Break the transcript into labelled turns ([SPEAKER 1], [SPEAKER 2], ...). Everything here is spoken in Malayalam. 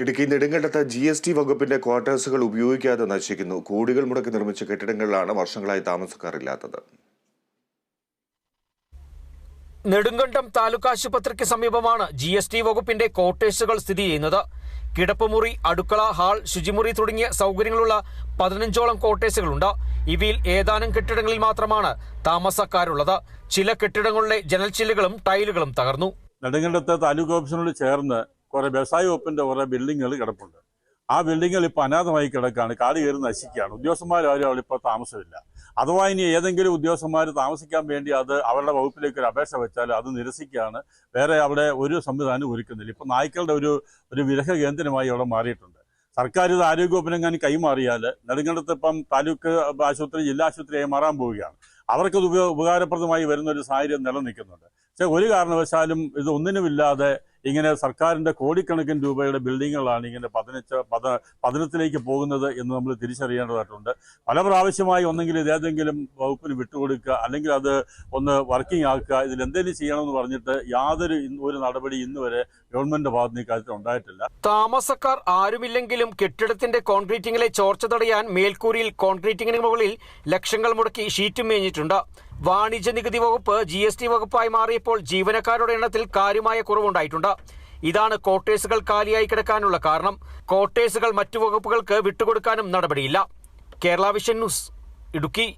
[SPEAKER 1] ഇടുക്കി നെടുങ്കണ്ടത്ത് ജി എസ് ടി വകുപ്പിന്റെ ക്വാർട്ടേഴ്സുകൾ ഉപയോഗിക്കാതെ നശിക്കുന്നു. കോടികൾ മുടക്കി നിർമ്മിച്ച കെട്ടിടങ്ങളിലാണ് വർഷങ്ങളായി താമസക്കാരില്ലാത്തത്.
[SPEAKER 2] നെടുങ്കണ്ടം താലൂക്ക് ആശുപത്രിക്ക് സമീപമാണ് ജി എസ് ടി വകുപ്പിന്റെ ക്വാർട്ടേഴ്സുകൾ സ്ഥിതി ചെയ്യുന്നത്. കിടപ്പുമുറി അടുക്കള ഹാൾ ശുചിമുറി തുടങ്ങിയ സൗകര്യങ്ങളുള്ള പതിനഞ്ചോളം ക്വാർട്ടേഴ്സുകളുണ്ട്. ഇവയിൽ ഏതാനും കെട്ടിടങ്ങളിൽ മാത്രമാണ് താമസക്കാരുള്ളത്. ചില കെട്ടിടങ്ങളിലെ ജനൽച്ചില്ലുകളും ടൈലുകളും തകർന്നു.
[SPEAKER 3] നെടുങ്കണ്ടത്തെ താലൂക്ക് ഓഫീസിനോട് ചേർന്ന് കുറെ വ്യവസായ വകുപ്പിന്റെ കുറെ ബിൽഡിങ്ങുകൾ കിടപ്പുണ്ട്. ആ ബിൽഡിങ്ങുകൾ ഇപ്പോൾ അനാഥമായി കിടക്കുകയാണ് കാട് കയറി നശിക്കുകയാണ്. ഉദ്യോഗസ്ഥന്മാരും അവിടെ ഇപ്പോൾ താമസമില്ല. അഥവാ ഇനി ഏതെങ്കിലും ഉദ്യോഗസ്ഥന്മാർ താമസിക്കാൻ വേണ്ടി അത് അവരുടെ വകുപ്പിലേക്ക് ഒരു അപേക്ഷ വെച്ചാൽ അത് നിരസിക്കുകയാണ്. വേറെ അവിടെ ഒരു സംവിധാനം ഒരുക്കുന്നില്ല. ഇപ്പോൾ നായ്ക്കളുടെ ഒരു ഒരു വിരഹ കേന്ദ്രമായി അവിടെ മാറിയിട്ടുണ്ട്. സർക്കാർ ഇത് ആരോഗ്യവകുപ്പിനെങ്ങാനും കൈമാറിയാൽ നെടുങ്കണ്ടത്ത് ഇപ്പം താലൂക്ക് ആശുപത്രി ജില്ലാ ആശുപത്രിയായി മാറാൻ പോവുകയാണ്. അവർക്കത് ഉപകാരപ്രദമായി വരുന്ന ഒരു സാഹചര്യം നിലനിൽക്കുന്നുണ്ട്. പക്ഷെ ഒരു കാരണവശാലും ഇത് ഒന്നിനുമില്ലാതെ ഇങ്ങനെ സർക്കാരിന്റെ കോടിക്കണക്കിന് രൂപയുടെ ബിൽഡിങ്ങുകളാണ് ഇങ്ങനെ പതിനച്ച പത പതനത്തിലേക്ക് പോകുന്നത് എന്ന് നമ്മൾ തിരിച്ചറിയേണ്ടതായിട്ടുണ്ട്. പല പ്രാവശ്യമായി ഒന്നെങ്കിൽ ഇതേതെങ്കിലും വകുപ്പിന് വിട്ടുകൊടുക്കുക അല്ലെങ്കിൽ അത് ഒന്ന് വർക്കിംഗ് ആക്കുക ഇതിൽ എന്തെങ്കിലും ചെയ്യണമെന്ന് പറഞ്ഞിട്ട് യാതൊരു ഒരു നടപടി ഇന്ന് വരെ ഗവൺമെന്റിന്റെ ഭാഗത്ത് ഇക്കാര്യത്തിൽ ഉണ്ടായിട്ടില്ല.
[SPEAKER 2] താമസക്കാർ ആരുമില്ലെങ്കിലും കെട്ടിടത്തിന്റെ കോൺക്രീറ്റിംഗിലെ ചോർച്ച തടയാൻ മേൽക്കൂരിയിൽ കോൺക്രീറ്റിംഗിന് മുകളിൽ ലക്ഷങ്ങൾ മുടക്കി ഷീറ്റും മേഞ്ഞിട്ടുണ്ട്. വാണിജ്യ നികുതി വകുപ്പ് ജി എസ് ടി വകുപ്പായി മാറിയപ്പോൾ ജീവനക്കാരുടെ എണ്ണത്തിൽ കാര്യമായ കുറവുണ്ടായിട്ടുണ്ട്. ഇതാണ് കോട്ടേഴ്സുകൾ കാലിയായി കിടക്കാനുള്ള കാരണം. കോട്ടേഴ്സുകൾ മറ്റു വകുപ്പുകൾക്ക് വിട്ടുകൊടുക്കാനും നടപടിയില്ല. Kerala vision news Idukki.